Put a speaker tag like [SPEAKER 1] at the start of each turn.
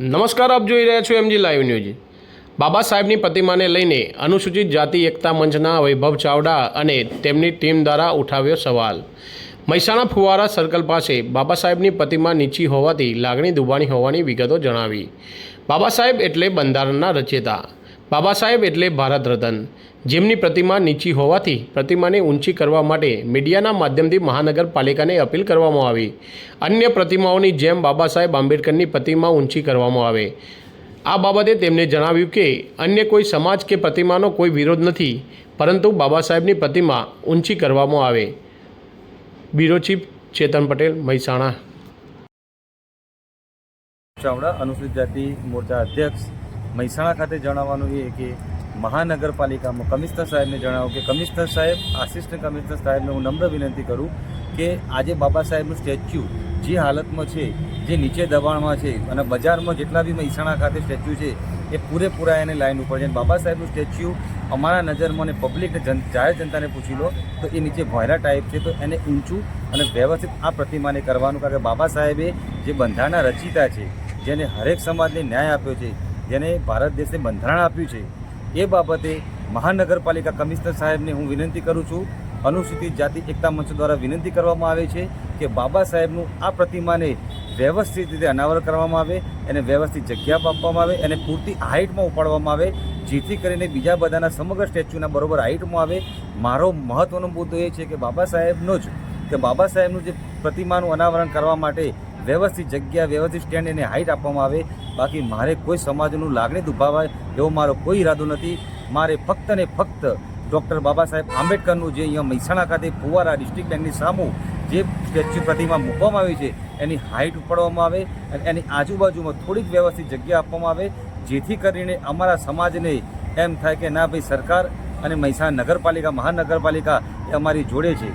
[SPEAKER 1] નમસ્કાર, આપ જોઈ રહ્યા છો એમજી લાઈવ ન્યૂઝ બાબા સાહેબની પ્રતિમાને લઈને અનુસૂચિત જાતિ એકતા મંચના વૈભવ ચાવડા અને તેમની ટીમ દ્વારા ઉઠાવ્યો સવાલ. મહેસાણા ફુવારા સર્કલ પાસે બાબા સાહેબની પ્રતિમા નીચી હોવાથી લાગણી દુબાણી હોવાની વિગતો જણાવી. બાબા સાહેબ એટલે બંધારણના રચેતા. બાબા સાહેબ એટલે ભારત રત્ન જેમની પ્રતિમા નીચી હોવાથી પ્રતિમાને ઊંચી કરવા માટે મીડિયાના માધ્યમથી મહાનગરપાલિકાને અપીલ કરવામાં આવી. અન્ય પ્રતિમાઓની જેમ બાબા સાહેબ આંબેડકરની પ્રતિમા ઊંચી કરવામાં આવે. આ બાબતે તેમણે જણાવ્યું કે, અન્ય કોઈ સમાજ કે પ્રતિમાનો કોઈ વિરોધ નથી, પરંતુ બાબા સાહેબની પ્રતિમા ઊંચી કરવામાં આવે. Bureau chief Chetan Patel, Mehsana.
[SPEAKER 2] Chavda અનુસૂચિત જાતિ મોરચા અધ્યક્ષ મહેસાણા ખાતે જણાવવાનું એ કે મહાનગરપાલિકામાં કમિશનર સાહેબને જણાવો કે કમિશનર સાહેબ, આસિસ્ટન્ટ કમિશનર સાહેબને હું નમ્ર વિનંતી કરું કે આજે બાબા સાહેબનું સ્ટેચ્યુ જે હાલતમાં છે, જે નીચે દબાણમાં છે અને બજારમાં જેટલા બી મહેસાણા ખાતે સ્ટેચ્યુ છે, એ પૂરેપૂરા એને લાઈન ઉપર છે. બાબા સાહેબનું સ્ટેચ્યુ અમારા નજરમાં અને પબ્લિકને જન, જાહેર જનતાને પૂછી લો તો એ નીચે ભોયરા ટાઈપ છે, તો એને ઊંચું અને વ્યવસ્થિત આ પ્રતિમાને કરવાનું. કારણ કે બાબા સાહેબે જે બંધારણના રચિતા છે, જેને હરેક સમાજને ન્યાય આપ્યો છે જેને ભારત દેશે બંધારણ આપ્યું છે, એ બાબતે મહાનગરપાલિકા કમિશનર સાહેબને હું વિનંતી કરું છું. અનુસૂચિત જાતિ એકતા મંચ દ્વારા વિનંતી કરવામાં આવે છે કે બાબા સાહેબનું આ પ્રતિમાને વ્યવસ્થિત રીતે અનાવરણ કરવામાં આવે એને વ્યવસ્થિત જગ્યા આપવામાં આવે એને પૂરતી હાઇટમાં ઉપાડવામાં આવે, જેથી કરીને બીજા બધાના સમગ્ર સ્ટેચ્યુના બરોબર હાઇટમાં આવે. મારો મહત્ત્વનો મુદ્દો એ છે કે બાબા સાહેબનો જ, કે બાબા સાહેબનું જે પ્રતિમાનું અનાવરણ કરવા માટે વ્યવસ્થિત જગ્યા, વ્યવસ્થિત સ્ટેન્ડ એને હાઇટ આપવામાં આવે. બાકી મારે કોઈ સમાજનું લાગણી દુભાવાય એવો મારો કોઈ ઈરાદો નથી. મારે ફક્ત ને ફક્ત ડૉક્ટર બાબા સાહેબ આંબેડકરનું જે અહીંયા મહેસાણા ખાતે ફુવારા ડિસ્ટ્રિક્ટ બેંકની સામું જે સ્ટેચ્યુ પ્રતિમા મૂકવામાં આવી છે, એની હાઇટ ઉપાડવામાં આવે અને એની આજુબાજુમાં થોડીક વ્યવસ્થિત જગ્યા આપવામાં આવે, જેથી કરીને અમારા સમાજને એમ થાય કે ના ભાઈ સરકાર અને મહેસાણા નગરપાલિકા, મહાનગરપાલિકા એ અમારી જોડે છે.